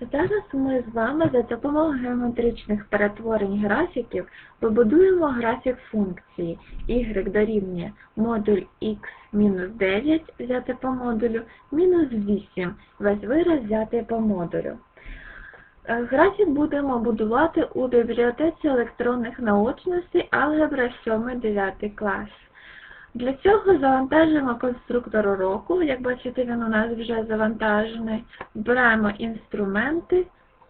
Зараз ми з вами за допомогою геометричних перетворень графіків побудуємо графік функції y дорівнює модуль x мінус 9 взяти по модулю, мінус 8 весь вираз взяти по модулю. Е, Графік будемо будувати у бібліотеці електронних наочностей алгебра 7-9 клас. Для цього завантажимо конструктор уроку. Як бачите, він у нас вже завантажений. Вбираємо інструменти,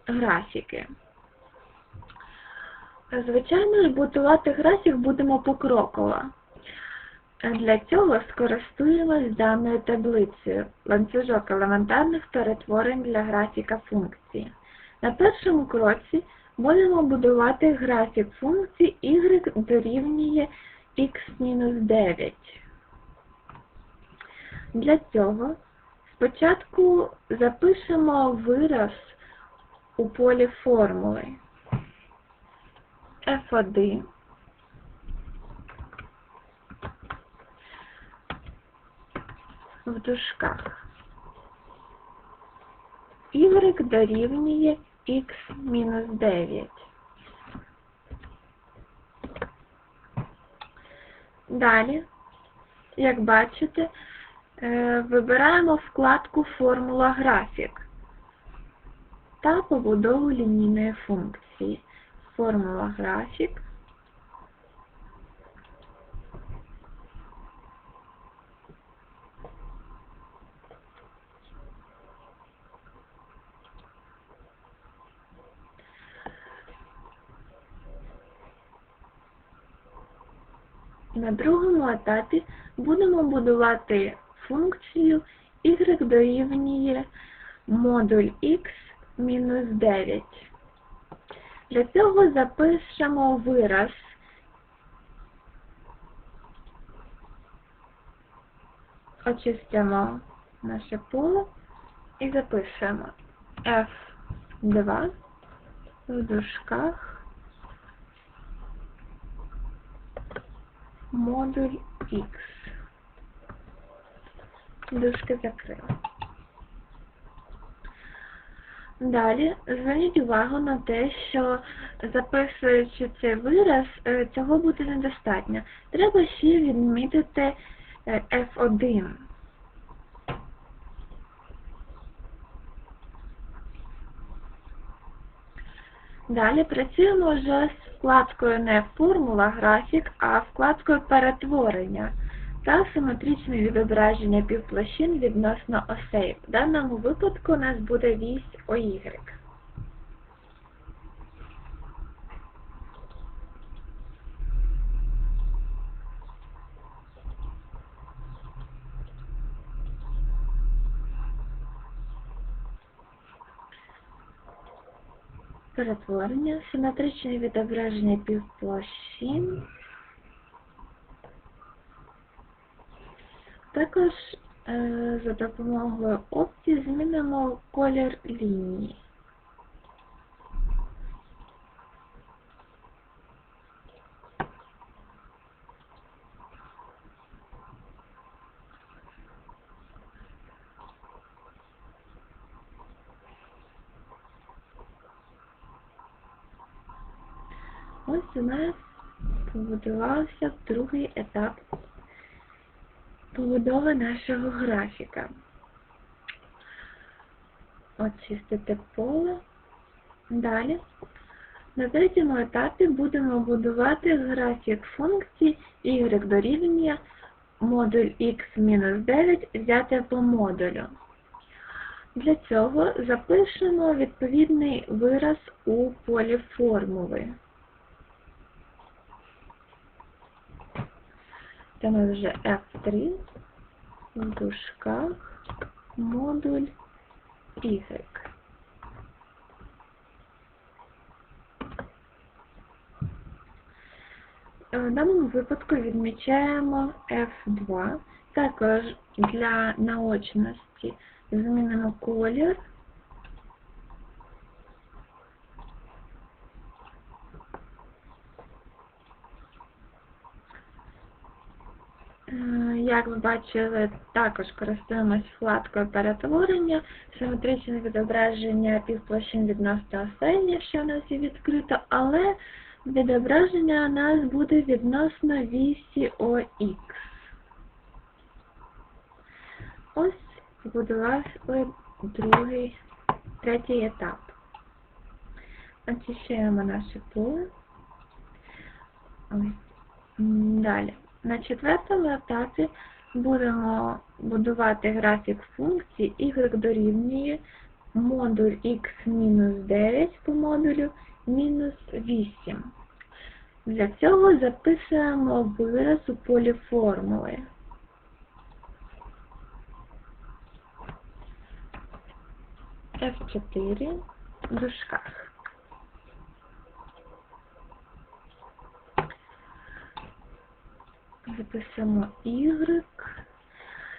графіки. Звичайно ж, будувати графік будемо покроково. Для цього скористуємось даною таблицею ланцюжок елементарних перетворень для графіка функції. На першому кроці будемо будувати графік функції y дорівнює x-9. Для цього спочатку запишемо вираз у полі формули f1 в дужках. y дорівнює x-9. Далі, як бачите, е, вибираємо вкладку Формула графік та побудову лінійної функції. Формула графік. На другому етапі будемо будувати функцію y дорівнює модуль x мінус 9. Для цього запишемо вираз очистимо наше поле і запишемо f2 в дужках модуль X. Дужки закрили. Далі зверніть увагу на те, що записуючи цей вираз, е, цього буде недостатньо. Треба ще відмітити е, F1. Далі працюємо вже з вкладкою не формула графік, а вкладкою перетворення та симетричне відображення півплощин відносно осей. В даному випадку у нас буде вісь OY. Перетворення, симетричне відображення півплощин. Також е, за допомогою опції змінимо колір лінії. Ось у нас побудувався другий етап побудови нашого графіка. Очистити поле. Далі. На третьому етапі будемо будувати графік функції y дорівнює модуль x-9 взяти по модулю. Для цього запишемо відповідний вираз у полі формули. Це у нас вже F3 в дужках модуль Y. В даному випадку відмічаємо F2. Також для наочності змінимо колір. Як ви бачили, також користуємось вкладкою перетворення, симетричне відображення півплощин відносно осей, якщо у нас є відкрито, але відображення у нас буде відносно вісі ОХ. Ось побудували другий, третій етап. Очищаємо наше поле. Ось. Далі. На четвертому етапі будемо будувати графік функції y дорівнює модуль x-9 по модулю мінус 8. Для цього записуємо вираз у полі формули. F4 в дужках. Записуємо Y.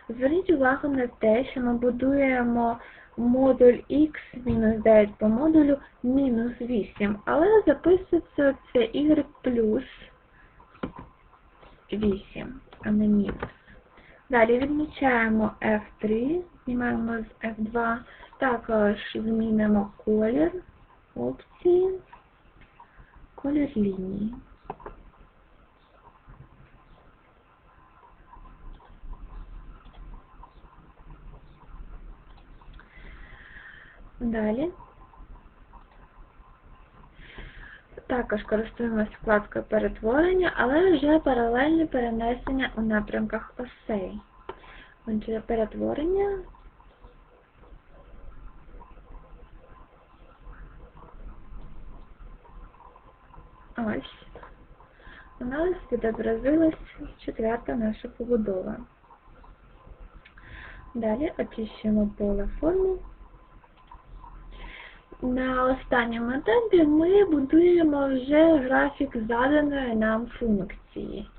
Зверніть увагу на те, що ми будуємо модуль x-9 по модулю мінус 8, але записується це y плюс 8, а не мінус. Далі відмічаємо F3, знімаємо з F2, також змінимо колір опції, колір лінії. Далі. Також користуємося вкладкою перетворення, але вже паралельне перенесення у напрямках осей. Отже, перетворення. Ось. У нас відобразилась четверта наша побудова. Далі очищуємо поле форму. На останньому етапі ми будуємо вже графік заданої нам функції.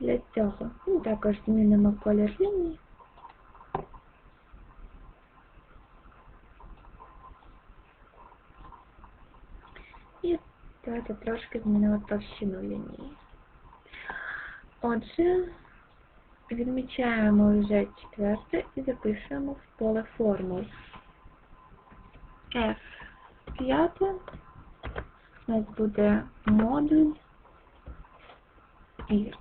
Для цього ну, також змінимо колір лінії. І давайте трошки змінимо товщину лінії. Отже, Відмічаємо вже четверте і записуємо в поле формул. F5 у нас буде модуль Y.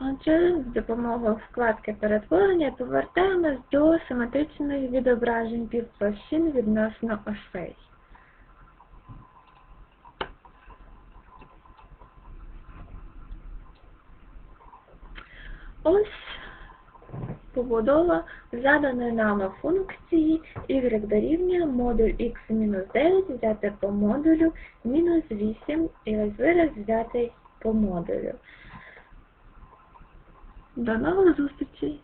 Отже, з допомогою вкладки перетворення повертаємось до симетричних відображень півплощин відносно осей. Ось побудова заданої нами функції y дорівнює модуль x-9 взяти по модулю мінус 8 і ось вираз взятий по модулю. До нових зустрічей!